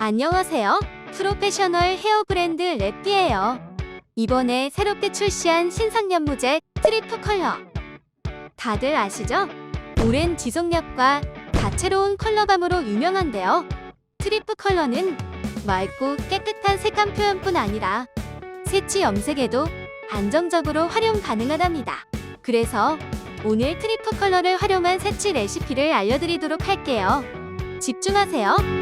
안녕하세요. 프로페셔널 헤어 브랜드 랩피예요. 이번에 새롭게 출시한 신상 연무제 트리프 컬러. 다들 아시죠? 오랜 지속력과 다채로운 컬러감으로 유명한데요. 트리프 컬러는 맑고 깨끗한 색감 표현뿐 아니라 색치 염색에도 안정적으로 활용 가능하답니다. 그래서 오늘 트리프 컬러를 활용한 색치 레시피를 알려드리도록 할게요. 집중하세요.